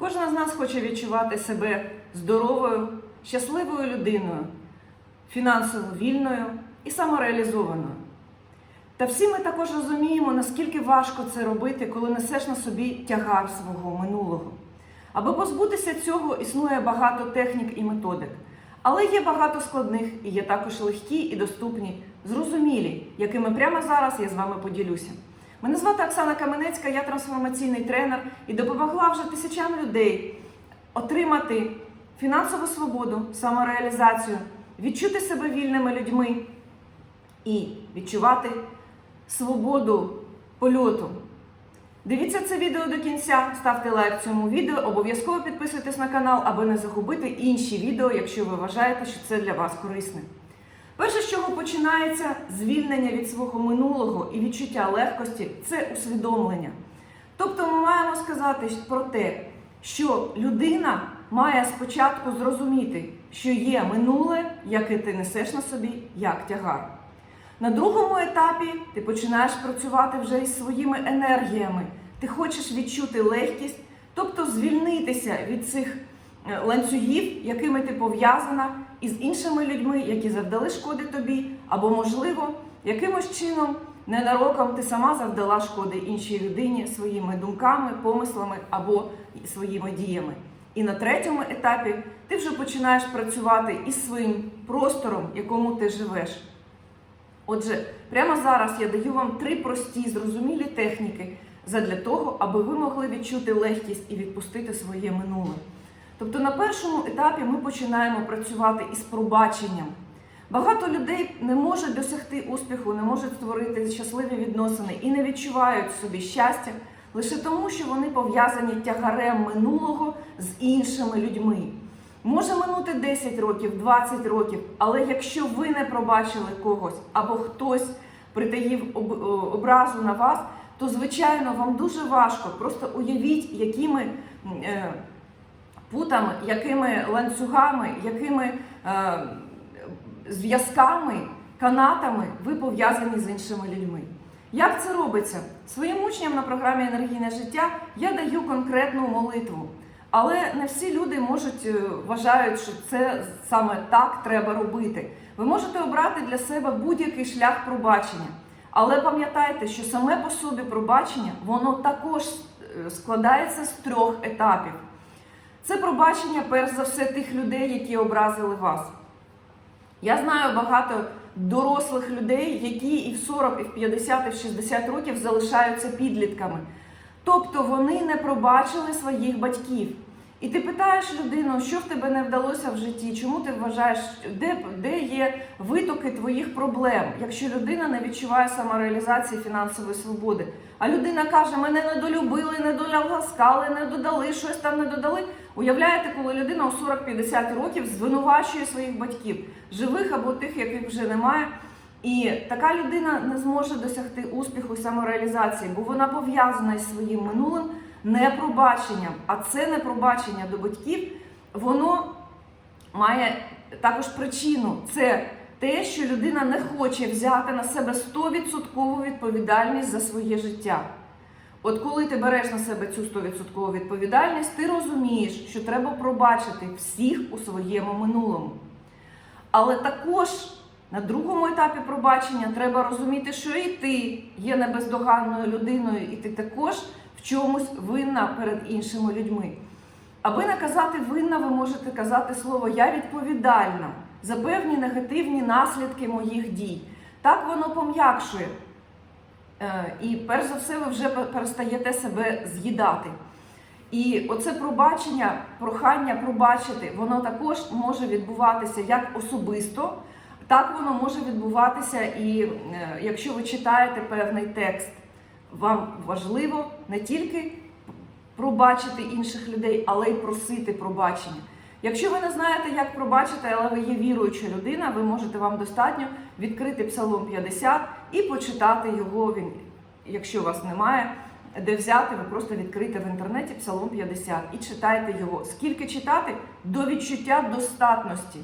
Кожна з нас хоче відчувати себе здоровою, щасливою людиною, фінансово вільною і самореалізованою. Та всі ми також розуміємо, наскільки важко це робити, коли несеш на собі тягар свого минулого. Аби позбутися цього, існує багато технік і методик. Але є багато складних і є також легкі і доступні, зрозумілі, якими прямо зараз я з вами поділюся. Мене звати Оксана Каменецька, я трансформаційний тренер і допомогла вже тисячам людей отримати фінансову свободу, самореалізацію, відчути себе вільними людьми і відчувати свободу польоту. Дивіться це відео до кінця, ставте лайк цьому відео, обов'язково підписуйтесь на канал, аби не загубити інші відео, якщо ви вважаєте, що це для вас корисне. Перше, з чого починається звільнення від свого минулого і відчуття легкості це усвідомлення. Тобто ми маємо сказати про те, що людина має спочатку зрозуміти, що є минуле, яке ти несеш на собі як тягар. На другому етапі ти починаєш працювати вже із своїми енергіями. Ти хочеш відчути легкість, тобто звільнитися від цих ланцюгів, якими ти пов'язана із іншими людьми, які завдали шкоди тобі, або, можливо, якимось чином ненароком ти сама завдала шкоди іншій людині своїми думками, помислами або своїми діями. І на третьому етапі ти вже починаєш працювати із своїм простором, в якому ти живеш. Отже, прямо зараз я даю вам три прості, зрозумілі техніки задля того, аби ви могли відчути легкість і відпустити своє минуле. Тобто на першому етапі ми починаємо працювати із пробаченням. Багато людей не можуть досягти успіху, не можуть створити щасливі відносини і не відчувають собі щастя лише тому, що вони пов'язані тягарем минулого з іншими людьми. Може минути 10 років, 20 років, але якщо ви не пробачили когось або хтось притаїв образу на вас, то звичайно вам дуже важко. Просто уявіть, якими е, путами, якими ланцюгами, якими е, зв'язками, канатами ви пов'язані з іншими людьми. Як це робиться? Своїм учням на програмі Енергійне життя я даю конкретну молитву. Але не всі люди можуть е, вважають, що це саме так треба робити. Ви можете обрати для себе будь-який шлях пробачення. Але пам'ятайте, що саме по собі пробачення воно також е, складається з трьох етапів. Це пробачення, перш за все, тих людей, які образили вас. Я знаю багато дорослих людей, які і в 40, і в 50, і в 60 років залишаються підлітками. Тобто вони не пробачили своїх батьків. І ти питаєш людину, що в тебе не вдалося в житті, чому ти вважаєш, де, де є витоки твоїх проблем, якщо людина не відчуває самореалізації фінансової свободи. А людина каже, мене недолюбили, недоласкали, не додали, щось там не додали. Уявляєте, коли людина у 40-50 років звинувачує своїх батьків, живих або тих, яких вже немає. І така людина не зможе досягти успіху і самореалізації, бо вона пов'язана із своїм минулим непробаченням. А це непробачення до батьків, воно має також причину. Це те, що людина не хоче взяти на себе 100% відповідальність за своє життя. От коли ти береш на себе цю 100% відповідальність, ти розумієш, що треба пробачити всіх у своєму минулому. Але також на другому етапі пробачення треба розуміти, що і ти є небездоганною людиною, і ти також в чомусь винна перед іншими людьми. Аби не казати винна, ви можете казати слово Я відповідальна за певні негативні наслідки моїх дій. Так воно пом'якшує. Е, І перш за все, ви вже перестаєте себе з'їдати. І оце пробачення, прохання пробачити, воно також може відбуватися як особисто, так воно може відбуватися і е, якщо ви читаєте певний текст. Вам важливо не тільки пробачити інших людей, але й просити пробачення. Якщо ви не знаєте, як пробачити, але ви є віруюча людина, ви можете вам достатньо відкрити Псалом 50 і почитати його. Він, якщо у вас немає де взяти, ви просто відкрите в інтернеті Псалом 50 і читайте його. Скільки читати? До відчуття достатності.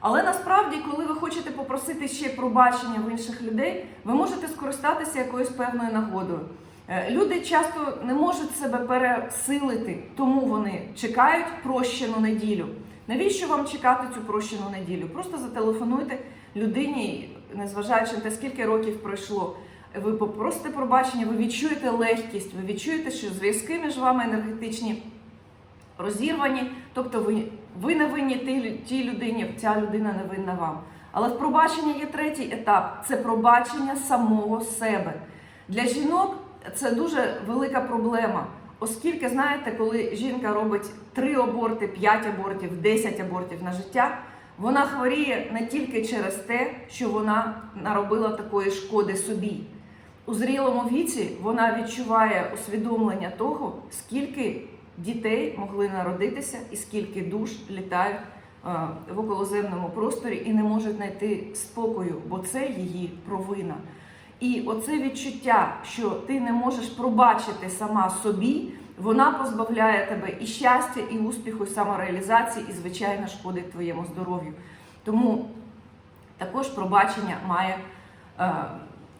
Але насправді, коли ви хочете попросити ще пробачення в інших людей, ви можете скористатися якоюсь певною нагодою. Е, Люди часто не можуть себе пересилити, тому вони чекають прощену неділю. Навіщо вам чекати цю прощену неділю? Просто зателефонуйте людині, незважаючи на те, скільки років пройшло. Ви попросите пробачення, ви відчуєте легкість, ви відчуєте, що зв'язки між вами енергетичні розірвані, тобто ви, ви не винні тій, людині, ця людина не винна вам. Але в пробаченні є третій етап це пробачення самого себе. Для жінок це дуже велика проблема, оскільки, знаєте, коли жінка робить 3 аборти, 5 абортів, 10 абортів на життя, вона хворіє не тільки через те, що вона наробила такої шкоди собі. У зрілому віці вона відчуває усвідомлення того, скільки дітей могли народитися і скільки душ літають е, в околоземному просторі і не можуть знайти спокою, бо це її провина. І оце відчуття, що ти не можеш пробачити сама собі, вона позбавляє тебе і щастя, і успіху, і самореалізації, і звичайно шкодить твоєму здоров'ю. Тому також пробачення має.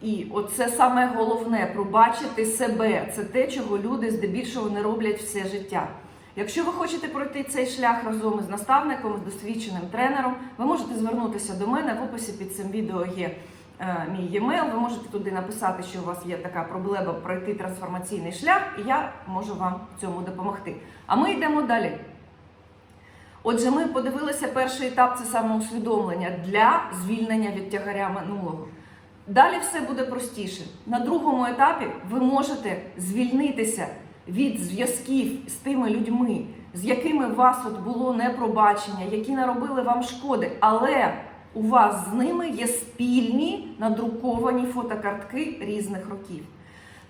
І оце саме головне пробачити себе. Це те, чого люди здебільшого не роблять все життя. Якщо ви хочете пройти цей шлях разом із наставником, з досвідченим тренером, ви можете звернутися до мене. В описі під цим відео є е, мій e-mail. Ви можете туди написати, що у вас є така проблема пройти трансформаційний шлях, і я можу вам в цьому допомогти. А ми йдемо далі. Отже, ми подивилися перший етап це самоусвідомлення для звільнення від тягаря минулого. Далі все буде простіше. На другому етапі ви можете звільнитися від зв'язків з тими людьми, з якими у вас от було непробачення, які наробили вам шкоди, але у вас з ними є спільні надруковані фотокартки різних років.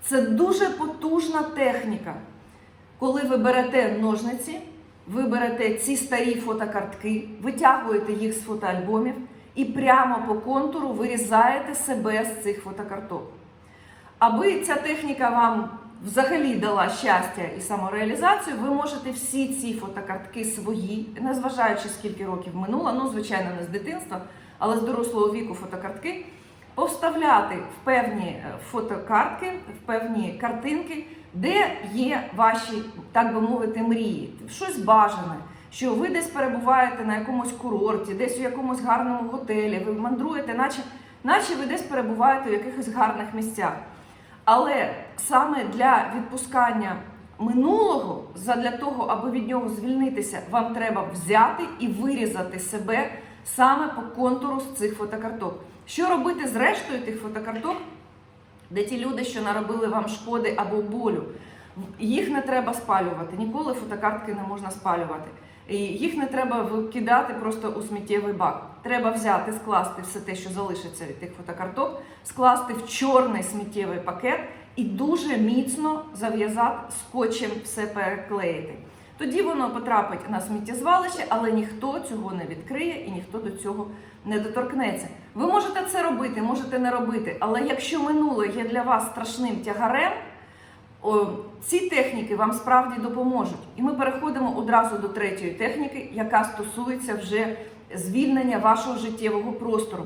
Це дуже потужна техніка. Коли ви берете ножниці, ви берете ці старі фотокартки, витягуєте їх з фотоальбомів і прямо по контуру вирізаєте себе з цих фотокарток. Аби ця техніка вам взагалі дала щастя і самореалізацію, ви можете всі ці фотокартки свої, незважаючи скільки років минуло, ну, звичайно, не з дитинства, але з дорослого віку фотокартки, повставляти в певні е, фотокартки, в певні картинки, де є ваші, так би мовити, мрії, щось бажане. Що ви десь перебуваєте на якомусь курорті, десь у якомусь гарному готелі, ви мандруєте, наче, наче ви десь перебуваєте в якихось гарних місцях. Але саме для відпускання минулого, для того, аби від нього звільнитися, вам треба взяти і вирізати себе саме по контуру з цих фотокарток. Що робити з рештою тих фотокарток, де ті люди, що наробили вам шкоди або болю? Їх не треба спалювати. Ніколи фотокартки не можна спалювати. Їх не треба викидати просто у сміттєвий бак. Треба взяти, скласти все те, що залишиться від тих фотокарток, скласти в чорний сміттєвий пакет і дуже міцно зав'язати скотчем все переклеїти. Тоді воно потрапить на сміттєзвалище, але ніхто цього не відкриє і ніхто до цього не доторкнеться. Ви можете це робити, можете не робити, але якщо минуле є для вас страшним тягарем. Ці техніки вам справді допоможуть. І ми переходимо одразу до третьої техніки, яка стосується вже звільнення вашого життєвого простору.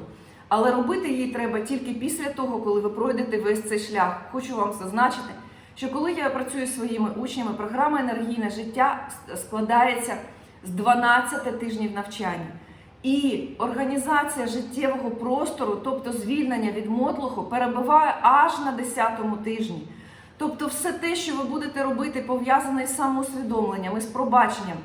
Але робити її треба тільки після того, коли ви пройдете весь цей шлях. Хочу вам зазначити, що коли я працюю зі своїми учнями, програма енергійне життя складається з 12 тижнів навчання. І організація життєвого простору, тобто звільнення від мотлуху, перебуває аж на 10-му тижні. Тобто, все те, що ви будете робити, пов'язане з самоусвідомленням, з пробаченням,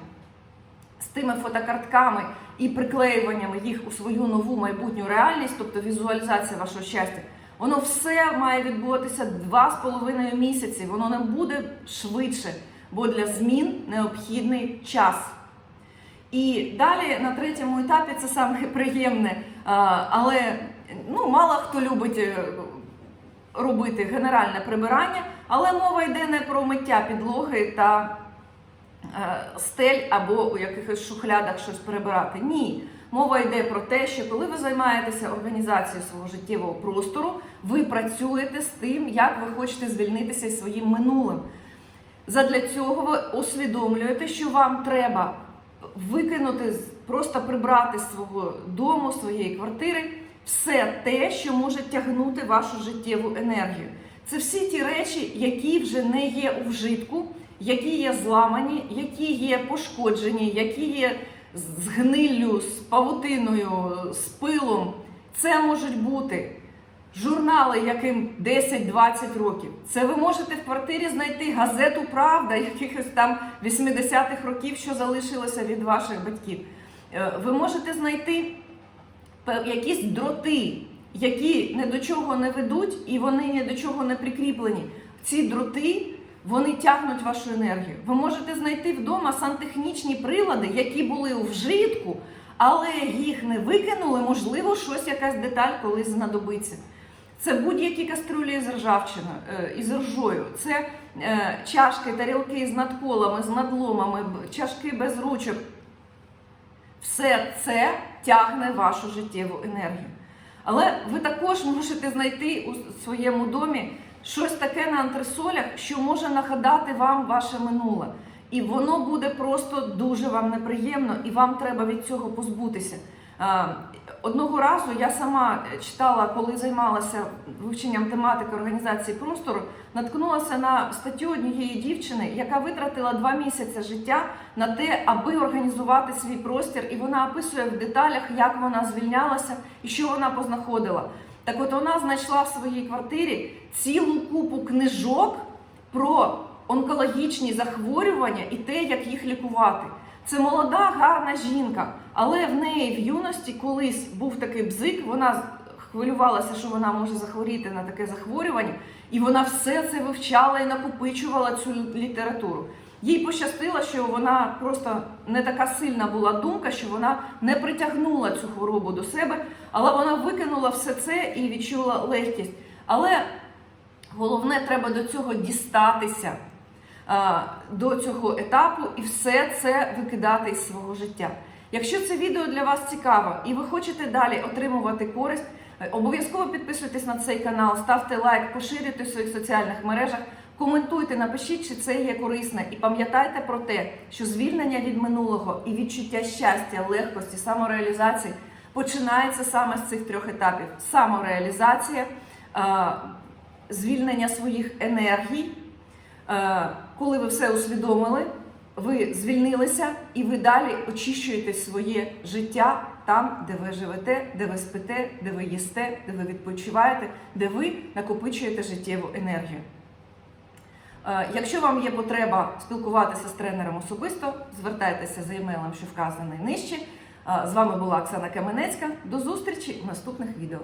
з тими фотокартками і приклеюваннями їх у свою нову майбутню реальність, тобто візуалізація вашого щастя, воно все має відбуватися два з половиною місяці. Воно не буде швидше, бо для змін необхідний час. І далі на третьому етапі це саме приємне, але ну, мало хто любить е, робити генеральне прибирання, але мова йде не про миття підлоги та е, стель або у якихось шухлядах щось перебирати. Ні. Мова йде про те, що коли ви займаєтеся організацією свого життєвого простору, ви працюєте з тим, як ви хочете звільнитися із своїм минулим. Задля цього ви усвідомлюєте, що вам треба викинути, просто прибрати з свого дому, своєї квартири все те, що може тягнути вашу життєву енергію. Це всі ті речі, які вже не є у вжитку, які є зламані, які є пошкоджені, які є з гниллю, з павутиною, з пилом. Це можуть бути журнали, яким 10-20 років. Це ви можете в квартирі знайти газету Правда якихось там 80-х років, що залишилося від ваших батьків. Е, Ви можете знайти якісь дроти, які ні до чого не ведуть і вони ні до чого не прикріплені. Ці дроти вони тягнуть вашу енергію. Ви можете знайти вдома сантехнічні прилади, які були у вжитку, але їх не викинули, можливо, щось якась деталь колись знадобиться. Це будь-які кастрюлі із ржавчиною, е, із ржою, це е, чашки, тарілки з надколами, з надломами, чашки без ручок. Все це тягне вашу життєву енергію. Але ви також можете знайти у своєму домі щось таке на антресолях, що може нагадати вам ваше минуле. І воно буде просто дуже вам неприємно, і вам треба від цього позбутися. Одного разу я сама читала, коли займалася вивченням тематики організації простору, наткнулася на статтю однієї дівчини, яка витратила два місяці життя на те, аби організувати свій простір, і вона описує в деталях, як вона звільнялася і що вона познаходила. Так от вона знайшла в своїй квартирі цілу купу книжок про онкологічні захворювання і те, як їх лікувати. Це молода, гарна жінка, але в неї в юності колись був такий бзик, вона хвилювалася, що вона може захворіти на таке захворювання, і вона все це вивчала і накопичувала цю літературу. Їй пощастило, що вона просто не така сильна була думка, що вона не притягнула цю хворобу до себе, але вона викинула все це і відчула легкість. Але головне, треба до цього дістатися до цього етапу і все це викидати із свого життя. Якщо це відео для вас цікаво і ви хочете далі отримувати користь, е, обов'язково підписуйтесь на цей канал, ставте лайк, поширюйте в своїх соціальних мережах, коментуйте, напишіть, чи це є корисне, і пам'ятайте про те, що звільнення від минулого і відчуття щастя, легкості, самореалізації починається саме з цих трьох етапів: самореалізація, звільнення своїх енергій. Коли ви все усвідомили, ви звільнилися і ви далі очищуєте своє життя там, де ви живете, де ви спите, де ви їсте, де ви відпочиваєте, де ви накопичуєте життєву енергію. Е, Якщо вам є потреба спілкуватися з тренером особисто, звертайтеся за емейлом, що вказаний нижче. Е, З вами була Оксана Каменецька. До зустрічі у наступних відео.